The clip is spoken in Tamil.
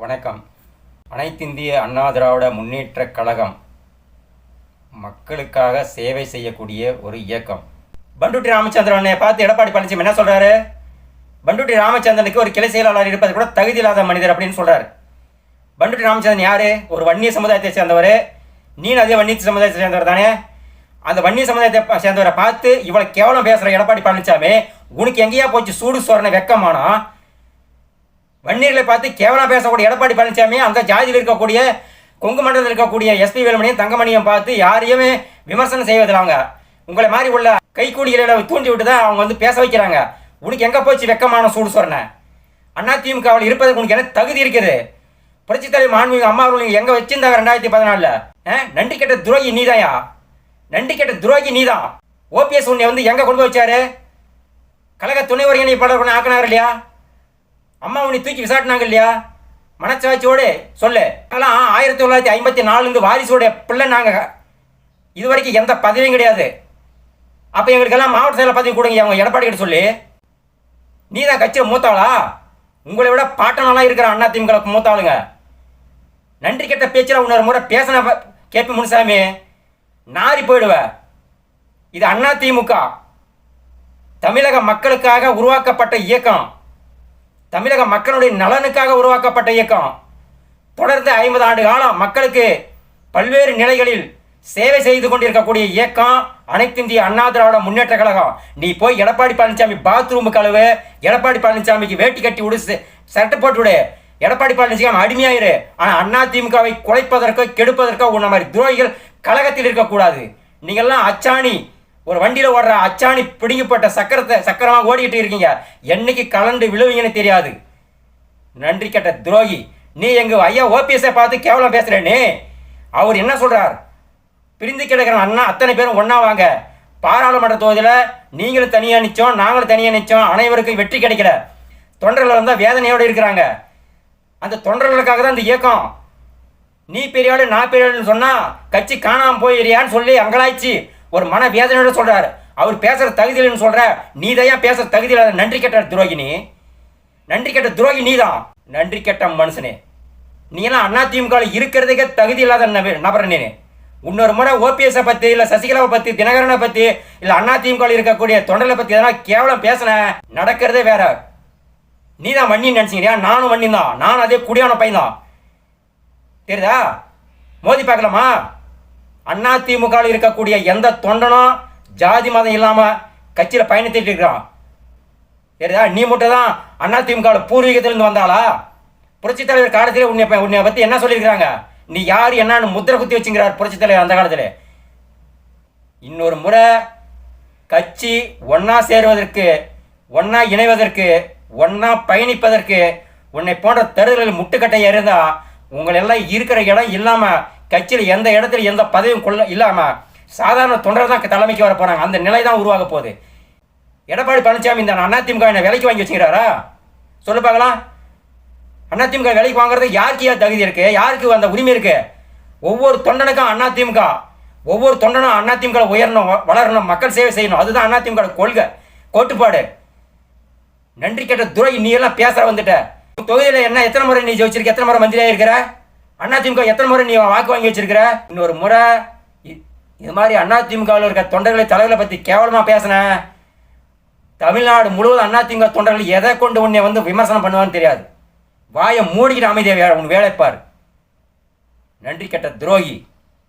வணக்கம். அனைத்திந்திய அண்ணா திராவிட முன்னேற்றக் கழகம் மக்களுக்காக சேவை செய்யக்கூடிய ஒரு இயக்கம். பண்டுட்டி ராமச்சந்திரனை பார்த்து எடப்பாடி பழனிசாமி என்ன சொல்கிறாரு பண்டுட்டி ராமச்சந்திரனுக்கு ஒரு கிளை செயலாளர் இருப்பது கூட தகுதி இல்லாத மனிதர் அப்படின்னு சொல்கிறார் பண்டுட்டி ராமச்சந்திரன் யார்? ஒரு வன்னிய சமுதாயத்தை சேர்ந்தவர். நீனும் அதே வன்னிய சமுதாயத்தை சேர்ந்தவர் தானே. அந்த வன்னிய சமுதாயத்தை சேர்ந்தவரை பார்த்து இவ்வளோ கேவலம் பேசுகிற எடப்பாடி பழனிசாமி உனக்கு எங்கேயா போச்சு சூடு சோரனை வெக்கமானா? வன்னியர்களை பார்த்து கேவலம் பேசக்கூடிய எடப்பாடி பழனிசாமி அந்த ஜாதியில் இருக்கக்கூடிய கொங்கு மண்டலத்தில் இருக்கக்கூடிய எஸ்பி வேலுமணியும் தங்கமணியும் பார்த்து யாரையுமே விமர்சனம் செய்வதில்லை அவங்க. உங்களை மாதிரி உள்ள கைக்கூலிகளை தூண்டி விட்டு தான் அவங்க வந்து பேச வைக்கிறாங்க. உனக்கு எங்கே போச்சு வெக்கமான சூடு சொன்ன அண்ணா இருப்பதற்கு உனக்கு என்ன தகுதி இருக்குது? புரட்சித் தலைவர் மாண்புமிகு அம்மா அவர்கள் எங்கே வச்சிருந்தாங்க ரெண்டாயிரத்தி பதினாலில்? நன்றி கெட்ட துரோகி நீதாயா? நன்றி கெட்ட துரோகி நீதான் ஓபிஎஸ் உன்னை வந்து எங்கே கொண்டு போய் வச்சாரு? கழக துணை ஒருங்கிணைப்பாளர் ஆக்கினார் இல்லையா? அம்மா உன்னை தூக்கி விசாட்டினாங்க இல்லையா மனச்சாட்சியோடு சொல்லு. அதெல்லாம் ஆயிரத்தி தொள்ளாயிரத்தி ஐம்பத்தி நாலுலேருந்து வாரிசோடைய பிள்ளை நாங்கள் இது வரைக்கும் எந்த பதவியும் கிடையாது. அப்போ எங்களுக்கெல்லாம் மாவட்ட செயலர் பதவி கொடுங்க அவங்க எடப்பாடி கிட்ட சொல்லி. நீ தான் கட்சியில் மூத்தாளா உங்களை விட பாட்டனாலாம் இருக்கிற அண்ணா திமுக மூத்தாளுங்க நன்றி கெட்ட பேச்சில் இன்னொரு முறை பேசின கேபி முனுசாமி. நாரி போயிடுவேன் இது அண்ணா திமுக. தமிழக மக்களுக்காக உருவாக்கப்பட்ட இயக்கம். தமிழக மக்களுடைய நலனுக்காக உருவாக்கப்பட்ட இயக்கம். தொடர்ந்து ஐம்பது ஆண்டு காலம் மக்களுக்கு பல்வேறு நிலைகளில் சேவை செய்து கொண்டிருக்கக்கூடிய இயக்கம் அனைத்திந்திய அண்ணா திராவிட முன்னேற்ற கழகம். நீ போய் எடப்பாடி பழனிசாமி பாத்ரூம் கழுவு எடப்பாடி பழனிசாமிக்கு வேட்டி கட்டி விடு சட்டை போட்டு விடு. எடப்பாடி பழனிசாமி அடிமையாயிரு. ஆனால் அண்ணா திமுகவை குலைப்பதற்கோ கெடுப்பதற்கோ உன்ன மாதிரி துரோகிகள் கழகத்தில் இருக்கக்கூடாது. நீங்கள்லாம் அச்சாணி ஒரு வண்டியில் ஓடுற அச்சாணி பிடிக்கப்பட்ட சக்கரத்தை சக்கரமாக ஓடிக்கிட்டு இருக்கீங்க. என்னைக்கு கலண்டு விழுவீங்கன்னு தெரியாது. நன்றி கேட்ட துரோகி. நீ எங்கள் ஐயா ஓபிஎஸை பார்த்து கேவலம் பேசுறேனே அவர் என்ன சொல்கிறார் பிரிந்து கிடக்கிற அண்ணா அத்தனை பேரும் ஒன்றா வாங்க. பாராளுமன்ற தொகுதியில் நீங்களும் தனியாக நிச்சோம் நாங்களும் தனியாக நிச்சோம். அனைவருக்கும் வெற்றி கிடைக்கல. தொண்டர்கள் வந்தால் வேதனையோடு இருக்கிறாங்க. அந்த தொண்டர்களுக்காக தான் இந்த இயக்கம். நீ பெரியாளு நான் பெரியாளுன்னு சொன்னால் கட்சி காணாமல் போயிறியான்னு சொல்லி அங்கலாய்ச்சி. ஒரு மன வேதனையோட சொல்கிறாரு அவர் பேசுகிற தகுதி இல்லைன்னு சொல்ற. நீ தான் பேசுகிற தகுதி இல்லாத நன்றி கெட்ட துரோகி நீ நன்றி கெட்ட துரோகி நீதான். நன்றி கெட்ட மனுஷனே. நீ எல்லாம் அண்ணா இருக்கிறதுக்கே தகுதி இல்லாத நப- நபர் நீ இன்னொரு முறை ஓபிஎஸை பற்றி இல்லை சசிகலாவை பற்றி தினகரனை பற்றி இல்லை அண்ணா இருக்கக்கூடிய தொண்டலை பற்றி எதனா கேவலம் பேசின நடக்கிறதே வேற. நீ தான் வண்ணின்னு நினைச்சீங்க நானும் வண்ணி தான் நானும் அதே குடியான பையன் தான் தெரியுதா? மோதி பார்க்கலாமா? அண்ணா திமுகவில் இருக்கக்கூடிய எந்த தொண்டனும் ஜாதி மதம் இல்லாம கட்சியில பயணித்துட்டு இருக்கிறான். தெரியுதா? நீ மட்டும் தான் அண்ணா திமுகவில் பூர்வீகத்திலிருந்து வந்தாளா? புரட்சித் தலைவர் காலத்தில் உன்னை ப- உன்னை பத்தி என்ன சொல்லியிருக்கிறாங்க? நீ யார் என்னன்னு முத்திரை குத்தி வச்சுங்கிறார் புரட்சித் தலைவர் அந்த காலத்தில். இன்னொரு முறை கட்சி ஒன்றா சேருவதற்கு ஒன்றா இணைவதற்கு ஒன்றா பயணிப்பதற்கு உன்னை போன்ற தருதலில் முட்டுக்கட்டை இருந்தா உங்களை எல்லாம் இருக்கிற இடம் இல்லாமல் கட்சியில் எந்த இடத்துல எந்த பதவியும் கொள்ள இல்லாமல் சாதாரண தொண்டர் தான் தலைமைக்கு வர போகிறாங்க அந்த நிலை தான் உருவாக போகுது. எடப்பாடி பழனிசாமி இந்த அதிமுக என்ன விலைக்கு வாங்கி வச்சுக்கிறாரா? சொல்லு பார்க்கலாம். அதிமுக விலைக்கு வாங்குறது யாருக்கு யார் தகுதி இருக்கு? யாருக்கு அந்த உரிமை இருக்கு? ஒவ்வொரு தொண்டனுக்கும் அதிமுக ஒவ்வொரு தொண்டனும் அதிமுக உயரணும் வளரணும் மக்கள் சேவை செய்யணும். அதுதான் அதிமுக கொள்கை கோட்டுப்பாடு. நன்றி கேட்ட துறை நீ எல்லாம் பேசுற வந்துட்ட. தொகுதியில் என்ன எத்தனை முறை நீ ஜெயிச்சிருக்க எத்தனை முறை மந்திரியாக இருக்கிற அதிமுக எத்தனை முறை நீ வாக்கு வாங்கி வச்சிருக்கிற? இன்னொரு முறை இது மாதிரி அதிமுகவில் இருக்க தொண்டர்களை தலைவர்களை பற்றி கேவலமாக பேசின. தமிழ்நாடு முழுவதும் அதிமுக தொண்டர்கள் எதை கொண்டு உன்னை வந்து விமர்சனம் பண்ணுவான்னு தெரியாது. வாயை மூடிக்கிட்டு அமைதியை உன் வேலைப்பார் நன்றி கெட்ட துரோகி.